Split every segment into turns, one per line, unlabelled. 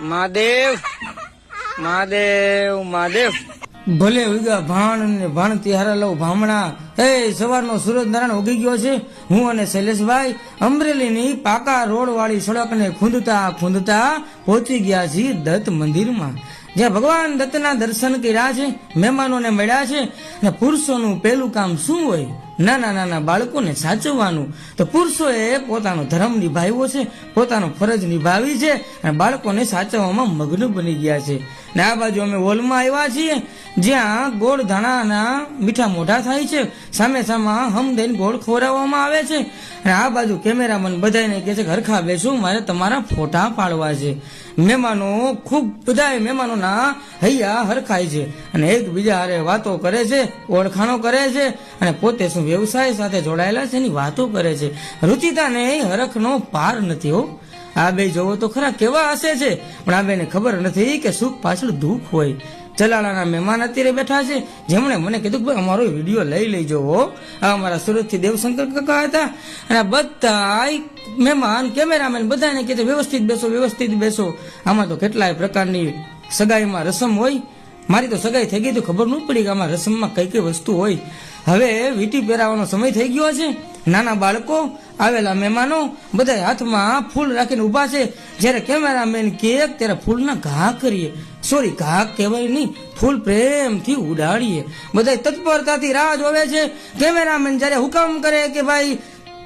મહાદેવ મહાદેવ મહાદેવ.
ભલે ઉગા ભાણ ને ભાણ તિહારા લઉં ભામણા. એ, સવારનો સૂરજ નારાયણ ઉગી ગયો છે. હું અને શૈલેષભાઈ અમરેલીની પાકા રોડ વાળી સડકને ખૂંદતા ખૂંદતા પહોંચી ગયા છીએ દત્ત મંદિરમાં. જ્યાં ભગવાન દત્તના દર્શન કર્યા છે, મહેમાનોને મળ્યા છે ને પુરુષોનું પહેલું કામ શું હોય? નાના નાના બાળકોને સાચવવાનું. તો પુરુષોએ પોતાનો ધર્મ નિભાવ્યો છે, પોતાનો ફરજ નિભાવી છે અને બાળકોને સાચવવામાં મગ્ન બની ગયા છે. ને આ બાજુ અમે હોલમાં આવ્યા છીએ, જ્યાં ગોળ ધાણાના મીઠા મોઢા થાય છે, સામે સામે હમ દઈને ગોળ ખોરાવવામાં આવે છે. અને આ બાજુ કેમેરામેન બધાને કહે છે ઘરખા બેસું, મારે તમારા ફોટા પાડવા છે. મહેમાનો ખૂબ બધા મહેમાનોના હૈયા હરખાય છે અને એકબીજા હારે વાતો કરે છે, ઓળખાણો કરે છે અને પોતે શું વ્યવસાય સાથે જોડાયેલા છે, એની વાતો કરે છે. રુચિતાને હરખનો પાર નથી, હો. આ બે જોવો તો ખરા કેવા હશે છે, પણ આ બેને ખબર નથી કે સુખ પાછળ દુઃખ હોય. ચલાલાના મહેમાન અત્યારે બેઠા છે. જેમણે મને કીધું ભાઈ, અમારો વીડિયો લઈ લેજો આ અમારા સુરતથી દેવશંકર કાકા હતા. અને બધા મહેમાન, કેમેરામેન બધાને છે વ્યવસ્થિત બેસો વ્યવસ્થિત બેસો. આમાં તો કેટલાય પ્રકારની સગાઈમાં રસમ હોય. મારી તો સગાઈ થઈ ગઈ, તો ખબર ન પડી કે આમાં રસમમાં કઈ કઈ વસ્તુ હોય. હવે વીટી પહેરાવાનો સમય થઈ ગયો છે. નાના બાળકો, આવેલા મહેમાનો બધા હાથમાં ફૂલ રાખીને ઊભા છે. જ્યારે કેમેરામેન કે ત્યારે ફૂલના ઘા કરીએ. સોરી, ઘા કહેવાય નહીં, ફૂલ પ્રેમથી ઉડાડીએ. બધા તત્પરતાથી રાહ જોવે છે. કેમેરામેન જ્યારે હુકમ કરે કે ભાઈ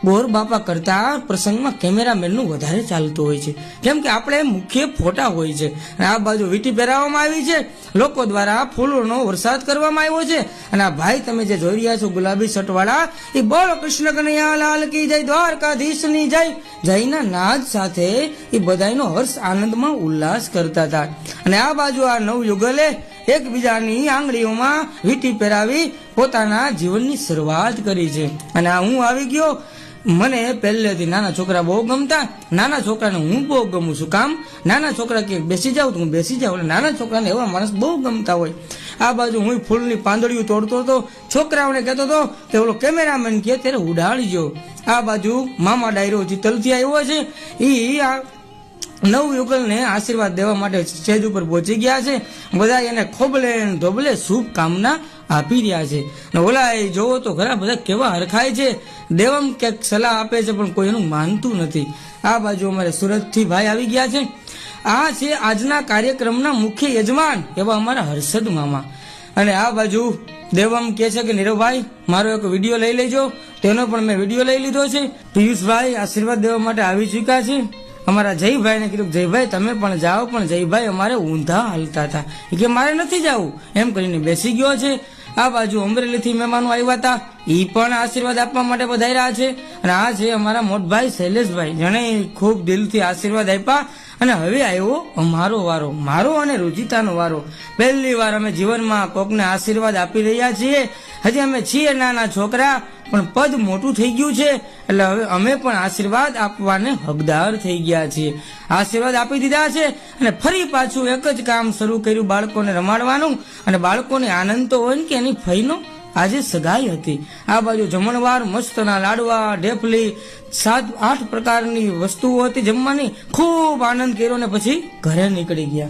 બોર બાપા કરતા પ્રસંગમાં કેમેરામેનનું વધારે ચાલતું હોય છે. કેમ કે આપણે મુખ્ય ફોટા હોય છે. અને આ બાજુ વીટી પહેરાવવામાં આવી છે. લોકો દ્વારા ફૂલોનો વરસાદ કરવામાં આવ્યો છે. અને આ ભાઈ તમે જે જોઈ રહ્યા છો, ગુલાબી શર્ટવાળા, એ બોલો કૃષ્ણ કનૈયા લાલ કી જય, દ્વારકાધીશની જય. જયના નાદ સાથે એ બધાનો હર્ષ આનંદમાં ઉલ્લાસ કરતા હતા. અને આ બાજુ આ નવ યુગલે એકબીજાની આંગળીઓમાં વીટી પહેરાવી પોતાના જીવનની શરૂઆત કરી છે. અને હું આવી ગયો. મને પહેલેથી નાના છોકરા બહુ ગમતા, નાના છોકરાને હું બહુ ગમું છું. કામ? નાના છોકરા કે બેસી જાઉં તો હું બેસી જાઉં. એટલે નાના છોકરાને એવા માણસ બહુ ગમતા હોય. આ બાજુ હું ફૂલની પાંદડીઓ તોડતો હતો. છોકરાઓને કહેતો હતો કે ઓલો કેમેરામેન કે ત્યારે ઉડાડજો આ બાજુ મામા ડાયરો ચિતલથી આવ્યો છે. એ આ નવ યુગલને આશીર્વાદ દેવા માટે સ્ટેજ ઉપર પહોંચી ગયા છે. બધા એને ખોબલે ધોબલે શુભકામના આપી રહ્યા છે. ને ઓલા એ જોવો તો ઘણા બધા કેવા હરખાય છે. દેવમ ક્યાંક સલાહ આપે છે, પણ કોઈ એનું માનતું નથી. આ બાજુ અમારે સુરતથી ભાઈ આવી ગયા છે. આ છે આજના કાર્યક્રમના મુખ્ય યજમાન એવા અમારા હર્ષદ મામા. અને આ બાજુ દેવમ કહે છે કે, નીરવભાઈ, મારો એક વીડિયો લઈ લેજો. તેનો પણ મેં વીડિયો લઈ લીધો છે. પિયુષભાઈ આશીર્વાદ દેવા માટે આવી ચૂક્યા છે. અમારા જયભાઈને કીધું જયભાઈ, તમે પણ જાઓ, પણ જયભાઈ અમારે ઊંધા હાલતા હતા. કે, મારે નથી જવું. એમ કરીને બેસી ગયો છે. આ બાજુ અમરેલીથી મહેમાનો આવ્યા હતા. એ પણ આશીર્વાદ આપવા માટે વધાર્યા છે. અને આ છે અમારા મોટભાઈ શૈલેષભાઈ. જેણે ખૂબ દિલથી આશીર્વાદ આપ્યા અને હવે આવ્યો અમારો વારો. મારો અને રુચિતાનો વારો. પહેલી વાર અમે જીવનમાં કોકને આશીર્વાદ આપી રહ્યા છીએ. હજી અમે છીએ નાના છોકરા, પણ પદ મોટું થઈ ગયું છે. એટલે હવે અમે પણ આશીર્વાદ આપવાને હકદાર થઈ ગયા છીએ. આશીર્વાદ આપી દીધા છે અને ફરી પાછું એક જ કામ શરૂ કર્યું બાળકોને રમાડવાનું. અને બાળકોને આનંદ તો હોય ને કે એની ફઈનો આજે સગાઈ હતી. આ બાજુ જમણવાર મસ્તના લાડવા, ઢેફલી, સાત, આઠ પ્રકારની વસ્તુઓ હતી જમવાની. ખૂબ આનંદ કર્યો ને પછી ઘરે નીકળી ગયા.